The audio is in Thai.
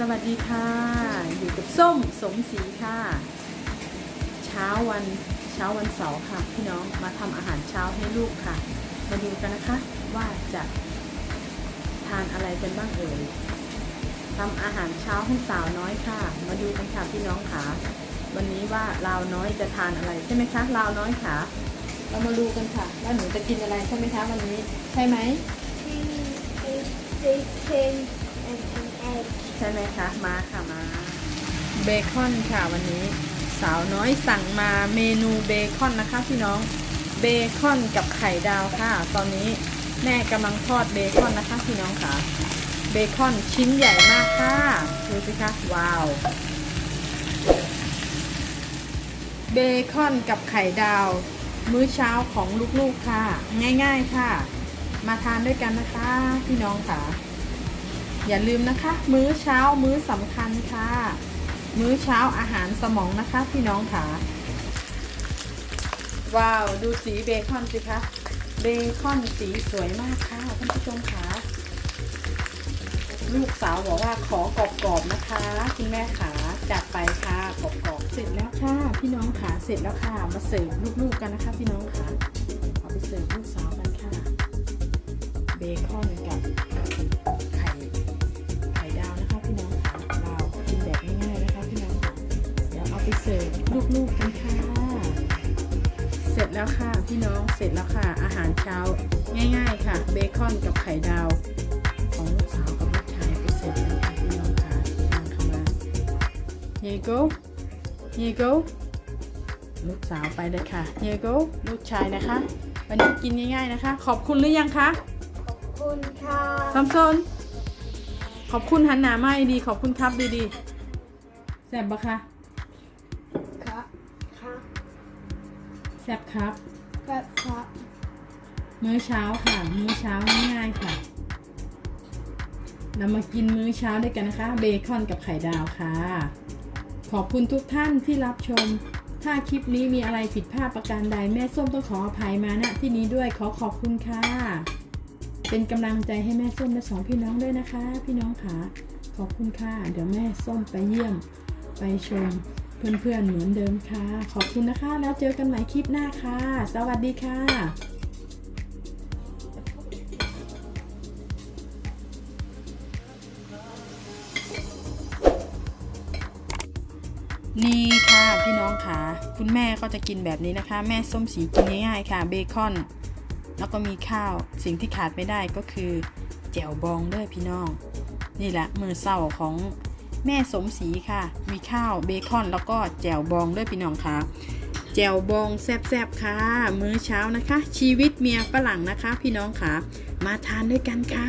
สวัสดีค่ะ อยู่กับส้มสมศรีค่ะ เช้าวันเช้าวันเสาร์ค่ะ พี่น้องมาทำอาหารเช้าให้ลูกค่ะ มาดูกันนะคะว่าจะทานอะไรกันบ้างเอ่ยทำอาหารเช้าให้สาวน้อยค่ะ มาดูกันค่ะพี่น้องค่ะ วันนี้ว่าลาวน้อยจะทานอะไรใช่ไหมคะลาวน้อยค่ะ เรามาดูกันค่ะว่าหนูจะกินอะไรใช่ไหมคะวันนี้ใช่ไหม chicken and ใช่ไหมคะมาค่ะมาเบคอนค่ะวันนี้ สาวน้อยสั่งมาเมนูเบคอนนะคะพี่น้องเบคอนกับไข่ดาวค่ะ ตอนนี้แม่กำลังทอดเบคอนนะคะพี่น้องค่ะ เบคอนชิ้นใหญ่มากค่ะ ดูสิคะว้าว เบคอนกับไข่ดาว มื้อเช้าของลูกๆค่ะ ง่ายๆค่ะ มาทานด้วยกันนะคะพี่น้องค่ะ อย่าลืมนะคะ มื้อเช้ามื้อสำคัญค่ะ มื้อเช้าอาหารสมองนะคะพี่น้องค่ะว้าวดูสีเบคอนสิคะเบคอนสีสวยมากค่ะท่านผู้ชมค่ะลูกสาวบอกว่าขอกรอบๆนะคะ คุณแม่ขาจัดไปค่ะกรอบๆเสร็จแล้วค่ะ พี่น้องขาเสร็จแล้วค่ะ มาเสิร์ฟลูกๆกันนะคะ พี่น้องค่ะเอาไปเสิร์ฟลูกสาวกัน ลูกๆกันค่ะ เสร็จแล้วค่ะพี่น้องเสร็จแล้วค่ะ อาหารเช้าง่าย ๆ ค่ะ เบคอนกับไข่ดาวของลูกสาวกับลูกชายไปเสิร์ฟกันค่ะพี่น้องค่ะตามเข้ามา Here you go Here you go ลูกสาวไปเลยค่ะ Here you go ลูกชายนะคะ วันนี้กินง่ายๆนะคะ ขอบคุณหรือยังคะ Good ซัมซนขอบคุณหันหนามาให้ดี ขอบคุณครับดีๆแซ่บปะคะ แซ่บครับ Car. Car. มื้อเช้าค่ะ มื้อเช้าง่ายๆค่ะ เรามากินมื้อเช้าด้วยกันนะคะ เบคอนกับไข่ดาวค่ะ ขอบคุณทุกท่านที่รับชม ถ้าคลิปนี้มีอะไรผิดพลาดประการใดแม่ส้มต้องขออภัยมาณที่นี้ด้วยขอขอบคุณค่ะ เป็นกำลังใจให้แม่ส้มและสองพี่น้องด้วยนะคะ พี่น้องค่ะ ขอบคุณค่ะ เดี๋ยวแม่ส้มไปเยี่ยม ไปชม เพื่อนๆ เหมือนเดิมค่ะ ขอบคุณนะคะ แล้วเจอกันใหม่คลิปหน้าค่ะ สวัสดีค่ะนี่ค่ะพี่น้องค่ะคุณแม่ก็จะกินแบบนี้นะคะ แม่ส้มสีกินง่ายๆค่ะเบคอน แล้วก็มีข้าวสิ่งที่ขาดไม่ได้ก็คือแจ่วบองด้วยพี่น้อง นี่แหละมือเศร้าของ แม่สมศรีค่ะ มีข้าวเบคอน แล้วก็แจ่วบองด้วยพี่น้องค่ะแจ่วบองแซ่บๆค่ะ มื้อเช้านะคะ ชีวิตเมียฝรั่งนะคะ พี่น้องค่ะ มาทานด้วยกันค่ะ